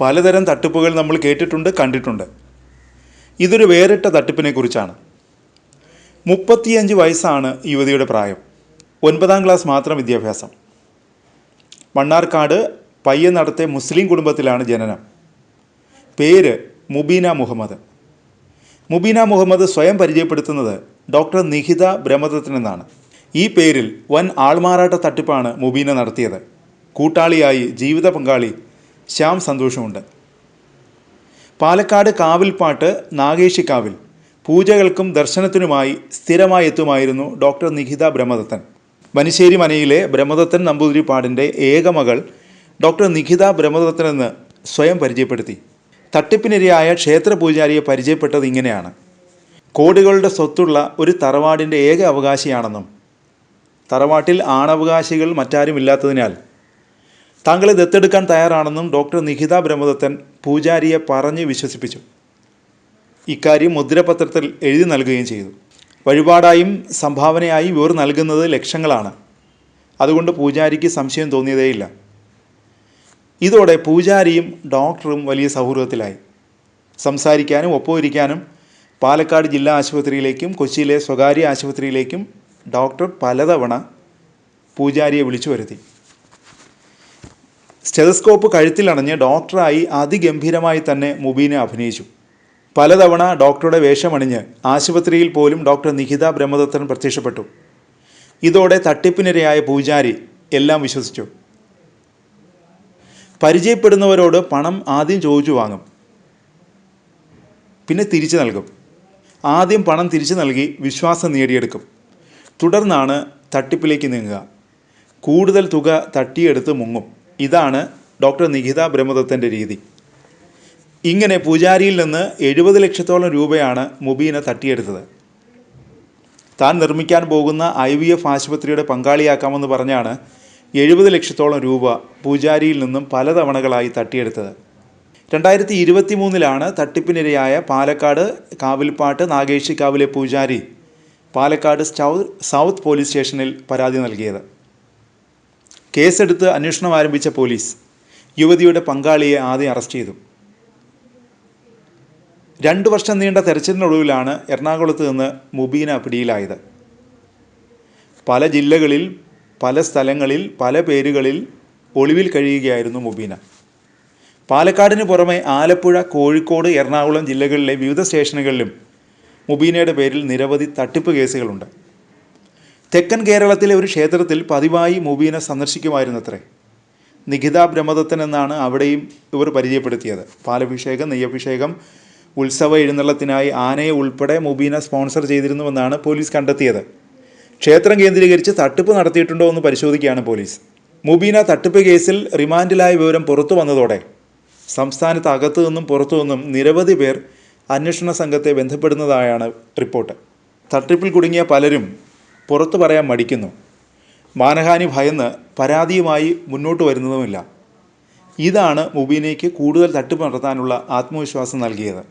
പലതരം തട്ടിപ്പുകൾ നമ്മൾ കേട്ടിട്ടുണ്ട് കണ്ടിട്ടുണ്ട്. ഇതൊരു വേറിട്ട തട്ടിപ്പിനെ കുറിച്ചാണ് മുപ്പത്തിയഞ്ച് വയസ്സാണ് യുവതിയുടെ പ്രായം. ഒൻപതാം ക്ലാസ് മാത്രം വിദ്യാഭ്യാസം. മണ്ണാർക്കാട് പയ്യനടത്തെ മുസ്ലിം കുടുംബത്തിലാണ് ജനനം. പേര് മുബീന മുഹമ്മദ്. മുബീന മുഹമ്മദ് സ്വയം പരിചയപ്പെടുത്തുന്നത് ഡോക്ടർ നിഹിത ബ്രഹ്മദത്തൻ എന്നാണ് ഈ പേരിൽ വൻ ആൾമാറാട്ട തട്ടിപ്പാണ് മുബീന നടത്തിയത്. കൂട്ടാളിയായി ജീവിത പങ്കാളി ശ്യാം സന്തോഷമുണ്ട്. പാലക്കാട് കാവിൽപ്പാട്ട് നാഗേഷിക്കാവിൽ പൂജകൾക്കും ദർശനത്തിനുമായി സ്ഥിരമായി എത്തുമായിരുന്നു ഡോക്ടർ നിഖിത ബ്രഹ്മദത്തൻ. വനിശ്ശേരി മനയിലെ ബ്രഹ്മദത്തൻ നമ്പൂതിരിപ്പാടിന്റെ ഏകമകൾ ഡോക്ടർ നിഖിത ബ്രഹ്മദത്തൻ എന്ന് സ്വയം പരിചയപ്പെടുത്തി. തട്ടിപ്പിനിരയായ ക്ഷേത്ര പൂജാരിയെ പരിചയപ്പെട്ടത് ഇങ്ങനെയാണ്. കോടികളുടെ സ്വത്തുള്ള ഒരു തറവാടിന്റെ ഏക അവകാശിയാണെന്നും തറവാട്ടിൽ ആണവകാശികൾ മറ്റാരുമില്ലാത്തതിനാൽ താങ്കളെ ദത്തെടുക്കാൻ തയ്യാറാണെന്നും ഡോക്ടർ നിഹിത ബ്രഹ്മദത്തൻ പൂജാരിയെ പറഞ്ഞ് വിശ്വസിപ്പിച്ചു. ഇക്കാര്യം മുദ്രപത്രത്തിൽ എഴുതി നൽകുകയും ചെയ്തു. വഴിപാടായും സംഭാവനയായി ഇവർ നൽകുന്നത് ലക്ഷങ്ങളാണ്. അതുകൊണ്ട് പൂജാരിക്ക് സംശയം തോന്നിയതേയില്ല. ഇതോടെ പൂജാരിയും ഡോക്ടറും വലിയ സൗഹൃദത്തിലായി. സംസാരിക്കാനും ഒപ്പമിരിക്കാനും പാലക്കാട് ജില്ലാ ആശുപത്രിയിലേക്കും കൊച്ചിയിലെ സ്വകാര്യ ആശുപത്രിയിലേക്കും ഡോക്ടർ പലതവണ പൂജാരിയെ വിളിച്ചു വരുത്തി. സ്റ്റെതസ്കോപ്പ് കഴുത്തിലണഞ്ഞ് ഡോക്ടറായി അതിഗംഭീരമായി തന്നെ മുബീനെ അഭിനയിച്ചു. പലതവണ ഡോക്ടറുടെ വേഷമണിഞ്ഞ് ആശുപത്രിയിൽ പോലും ഡോക്ടർ നിഹിത ബ്രഹ്മദത്തൻ പ്രത്യക്ഷപ്പെട്ടു. ഇതോടെ തട്ടിപ്പിനിരയായ പൂജാരി എല്ലാം വിശ്വസിച്ചു. പരിചയപ്പെടുന്നവരോട് പണം ആദ്യം ചോദിച്ചു വാങ്ങും. പിന്നെ തിരിച്ചു നൽകും. ആദ്യം പണം തിരിച്ചു നൽകി വിശ്വാസം നേടിയെടുക്കും. തുടർന്നാണ് തട്ടിപ്പിലേക്ക് നീങ്ങുക. കൂടുതൽ തുക തട്ടിയെടുത്ത് മുങ്ങും. ഇതാണ് ഡോക്ടർ നിഖിത ബ്രഹ്മദത്തന്റെ രീതി. ഇങ്ങനെ പൂജാരിയിൽ നിന്ന് എഴുപത് ലക്ഷത്തോളം രൂപയാണ് മുബീന തട്ടിയെടുത്തത്. താൻ നിർമ്മിക്കാൻ പോകുന്ന ഐ വി എഫ് ആശുപത്രിയുടെ പങ്കാളിയാക്കാമെന്ന് പറഞ്ഞാണ് എഴുപത് ലക്ഷത്തോളം രൂപ പൂജാരിയിൽ നിന്നും പലതവണകളായി തട്ടിയെടുത്തത്. രണ്ടായിരത്തി ഇരുപത്തി മൂന്നിലാണ് തട്ടിപ്പിനിരയായ പാലക്കാട് കാവിൽപ്പാട്ട് നാഗേഷിക്കാവിലെ പൂജാരി പാലക്കാട് സൗത്ത് പോലീസ് സ്റ്റേഷനിൽ പരാതി നൽകിയത്. കേസെടുത്ത് അന്വേഷണം ആരംഭിച്ച പോലീസ് യുവതിയുടെ പങ്കാളിയെ ആദ്യം അറസ്റ്റ് ചെയ്തു. രണ്ടു വർഷം നീണ്ട തെരച്ചിലിനൊടുവിലാണ് എറണാകുളത്ത് നിന്ന് മുബീന പിടിയിലായത്. പല ജില്ലകളിൽ പല സ്ഥലങ്ങളിൽ പല പേരുകളിൽ ഒളിവിൽ കഴിയുകയായിരുന്നു മുബീന. പാലക്കാടിന് പുറമെ ആലപ്പുഴ കോഴിക്കോട് എറണാകുളം ജില്ലകളിലെ വിവിധ സ്റ്റേഷനുകളിലും മുബീനയുടെ പേരിൽ നിരവധി തട്ടിപ്പ് കേസുകളുണ്ട്. തെക്കൻ കേരളത്തിലെ ഒരു ക്ഷേത്രത്തിൽ പതിവായി മുബീന സന്ദർശിക്കുമായിരുന്നത്രേ. നിഖിത ബ്രഹ്മദത്തൻ എന്നാണ് അവിടെയും ഇവർ പരിചയപ്പെടുത്തിയത്. പാലഭിഷേകം നെയ്യഭിഷേകം ഉത്സവ എഴുന്നള്ളത്തിനായി ആനയെ ഉൾപ്പെടെ മുബീന സ്പോൺസർ ചെയ്തിരുന്നുവെന്നാണ് പോലീസ് കണ്ടെത്തിയത്. ക്ഷേത്രം കേന്ദ്രീകരിച്ച് തട്ടിപ്പ് നടത്തിയിട്ടുണ്ടോ എന്ന് പരിശോധിക്കുകയാണ് പോലീസ്. മുബീന തട്ടിപ്പ് കേസിൽ റിമാൻഡിലായ വിവരം പുറത്തു വന്നതോടെ സംസ്ഥാനത്ത് അകത്തു നിന്നും പുറത്തു നിന്നും നിരവധി പേർ അന്വേഷണ സംഘത്തെ ബന്ധപ്പെടുന്നതായാണ് റിപ്പോർട്ട്. തട്ടിപ്പിൽ കുടുങ്ങിയ പലരും പുറത്തു പറയാൻ മടിക്കുന്നു. മാനഹാനി ഭയന്ന് പരാതിയുമായി മുന്നോട്ട് വരുന്നതുമില്ല. ഇതാണ് മുബീനയ്ക്ക് കൂടുതൽ തട്ടിപ്പ് നടത്താനുള്ള ആത്മവിശ്വാസം നൽകിയത്.